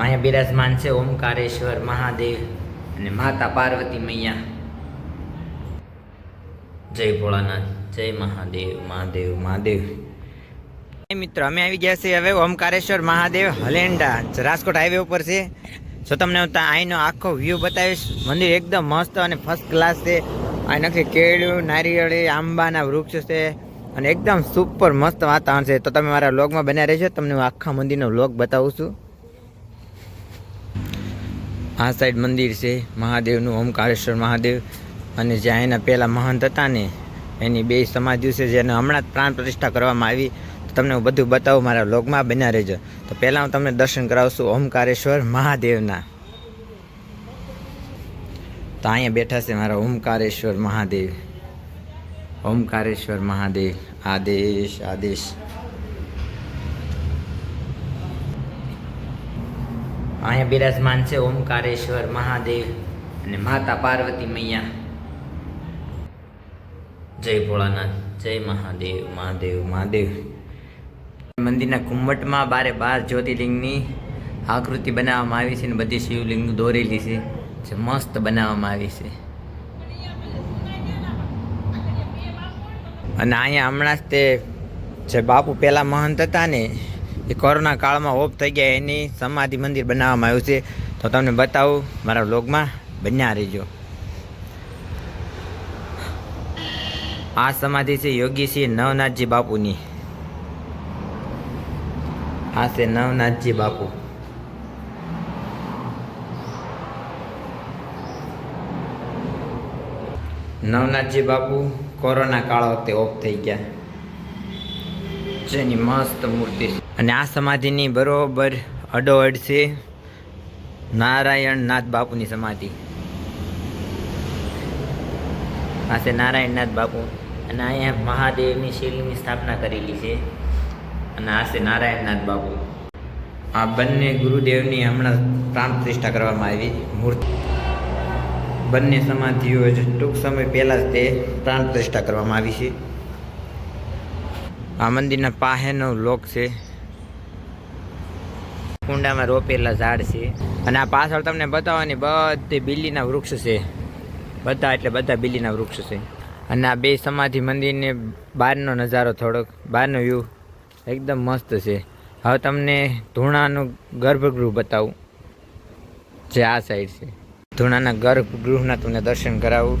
અહીંયા બિરાજમાન છે ઓમકારેશ્વર મહાદેવ અને માતા પાર્વતી મૈયા. જય ભોળાનાથ, જય મહાદેવ મહાદેવ મહાદેવ. મિત્રો, અમે આવી ગયા છીએ હવે ઓમકારેશ્વર મહાદેવ હલેન્ડા રાજકોટ હાઈવે ઉપર છે. જો તમને હું ત્યાં અહીંનો આખો વ્યૂ બતાવીશ, મંદિર એકદમ મસ્ત અને ફર્સ્ટ ક્લાસ છે. અહીં નક્કી કેળું નારિયેળી, આંબાના વૃક્ષ છે અને એકદમ સુપર મસ્ત વાતાવરણ છે. તો તમે મારા વ્લોગમાં બન્યા રહેજો, તમને હું આખા મંદિરનો વ્લોગ બતાવું છું. આ સાઈડ મંદિર છે, મહાદેવનું ઓમકારેશ્વર મહાદેવ. અને જ્યાં એના પહેલાં મહંત હતા ને, એની બે સમાધિઓ છે, જેને હમણાં જ પ્રાણ પ્રતિષ્ઠા કરવામાં આવી. તો તમને હું બધું બતાવું મારા લોગમાં બન્યા રહેજો. તો પહેલાં હું તમને દર્શન કરાવું છું ઓમકારેશ્વર મહાદેવના. તો અહીંયા બેઠા છે મારા ઓમકારેશ્વર મહાદેવ. ઓમકારેશ્વર મહાદેવ. આદેશ આદેશ. અહીંયા બિરાજમાન છે ઓમકારેશ્વર મહાદેવ અને માતા પાર્વતી મૈયા. જય ભોળાનાથ, જય મહાદેવ મહાદેવ મહાદેવ. મંદિરના ઘુમ્મટમાં બારે બાર જ્યોતિર્લિંગની આકૃતિ બનાવવામાં આવી છે અને બધી શિવલિંગ દોરેલી છે. જે મસ્ત બનાવવામાં આવી છે. અને અહીંયા હમણાં જ તે જે બાપુ પહેલાં મહંત હતા ને એ કોરોના કાળમાં ઓફ થઈ ગયા, એની સમાધિ મંદિર બનાવવામાં આવ્યું છે. તો તમને બતાવું, મારા વ્લોગમાં બન્યા રહેજો. આ સમાધિ છે યોગી શ્રી નવનાથજી બાપુની. આ છે નવનાથજી બાપુ. નવનાથજી બાપુ કોરોના કાળ વખતે ઓફ થઈ ગયા. જેની મસ્ત મૂર્તિ અને આ સમાધિની બરોબર અડોઅડ છે નારાયણનાથ બાપુની સમાધિ. આ છે નારાયણનાથ બાપુ. અને અહીંયા મહાદેવની શૈલીની સ્થાપના કરેલી છે. અને આ છે નારાયણનાથ બાપુ. આ બંને ગુરુદેવની હમણાં પ્રાણ પ્રતિષ્ઠા કરવામાં આવી. મૂર્તિ બંને સમાધિઓ ટૂંક સમય પહેલાં જ તે પ્રાણ પ્રતિષ્ઠા કરવામાં આવી છે. આ મંદિરના પાહેનો લોક છે. કુંડામાં રોપેલા ઝાડ છે. અને આ પાછળ તમને બતાવવાની બધી બિલ્લીના વૃક્ષ છે. બધા એટલે બધા બિલ્લીના વૃક્ષ છે. અને આ બે સમાધિ મંદિરને બહારનો નજારો થોડોક, બહારનો વ્યૂ એકદમ મસ્ત છે. હવે તમને ધૂણાનું ગર્ભગૃહ બતાવું, જે આ સાઈડ છે. ધૂણાના ગર્ભગૃહના તમને દર્શન કરાવું.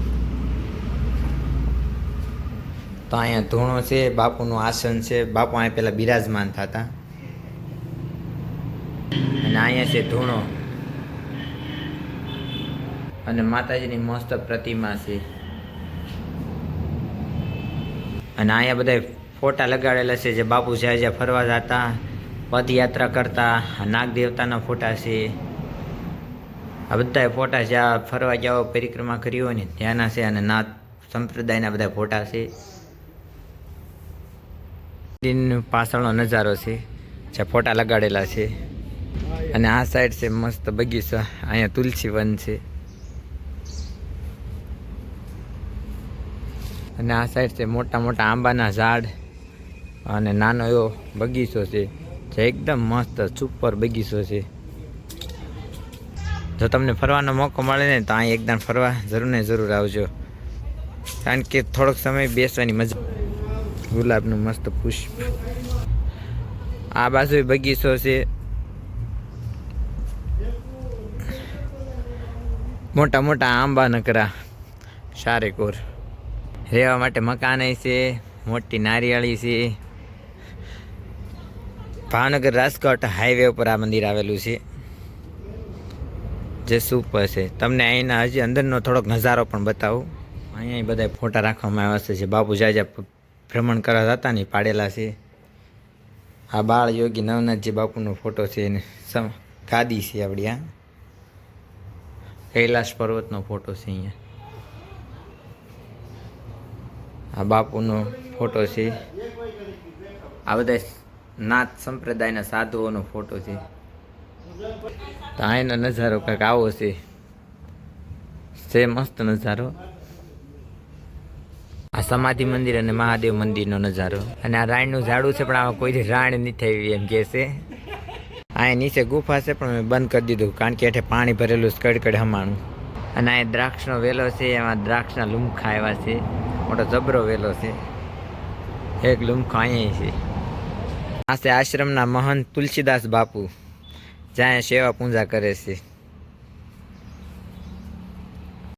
તો અહીંયા ધૂણો છે, બાપુનું આસન છે. બાપુ અહીંયા પહેલાં બિરાજમાન થતા. અને અહીંયા છે ધૂણો. અને માતાજીની મસ્ત પ્રતિમા છે. અને અહીંયા બધા ફોટા લગાડેલા છે જે બાપુ જ્યાં જ્યાં ફરવા જતા, પદયાત્રા કરતા નાગ દેવતાના ફોટા છે. આ બધા ફોટા જ્યાં ફરવા જાઓ, પરિક્રમા કરી હોય ને ત્યાંના છે અને નાથ સંપ્રદાયના બધા ફોટા છે. દિન પાછળનો નજારો છે, જ્યાં ફોટા લગાડેલા છે. અને આ સાઈડ છે મસ્ત બગીચો. અહીંયા તુલસી વન છે. અને આ સાઈડ છે મોટા મોટા આંબાના ઝાડ. અને નાનો એવો બગીચો છે જે એકદમ મસ્ત સુપર બગીચો છે. જો તમને ફરવાનો મોકો મળે ને તો અહીં એકદમ ફરવા જરૂર ને જરૂર આવજો. કારણ કે થોડોક સમય બેસવાની મજા. ગુલાબનું મસ્ત પુષ્પ. આ બાજુ બગીચો છે. મોટા મોટા આંબા નકરા શારેકોર રહેવા માટે મકાન છે, મોટી નારિયેળી છે. ભાવનગર રાજકોટ હાઈવે ઉપર આ મંદિર આવેલું છે. જે સુપર છે. તમને અહીંના હજી અંદરનો થોડોક નજારો પણ બતાવું. અહીંયા બધા ફોટા રાખવામાં આવ્યા છે. બાપુ જાજા ભ્રમણ કરવા હતા ને પાડેલા છે. આ બાળ યોગી નવનાથજી બાપુનો ફોટો છે એને ગાદી છે આપણી આ. કૈલાશ પર્વતનો ફોટો છે અહીંયા. આ બાપુનો ફોટો છે. આ બધા નાથ સંપ્રદાયના સાધુઓનો ફોટો છે. તો અહીંનો નજારો કંઈક આવો છે. છે મસ્ત નજારો. આ સમાધિ મંદિર અને મહાદેવ મંદિરનો નજારો. અને આ રાણનું ઝાડું છે, પણ આમાં કોઈ રાણ નથી થઈ એમ કહે છે. અહીંયા નીચે ગુફા છે, પણ મેં બંધ કરી દીધું, કારણ કે એઠે પાણી ભરેલું કડકડ હમાણું. અને અહીંયા દ્રાક્ષનો વેલો છે, એમાં દ્રાક્ષના લુમખા આવ્યા છે. મોટો જબરો વેલો છે. એક લુમખો અહીંયા છે. આ આશ્રમના મહંત તુલસીદાસ બાપુ. જ્યાં સેવા પૂજા કરે છે.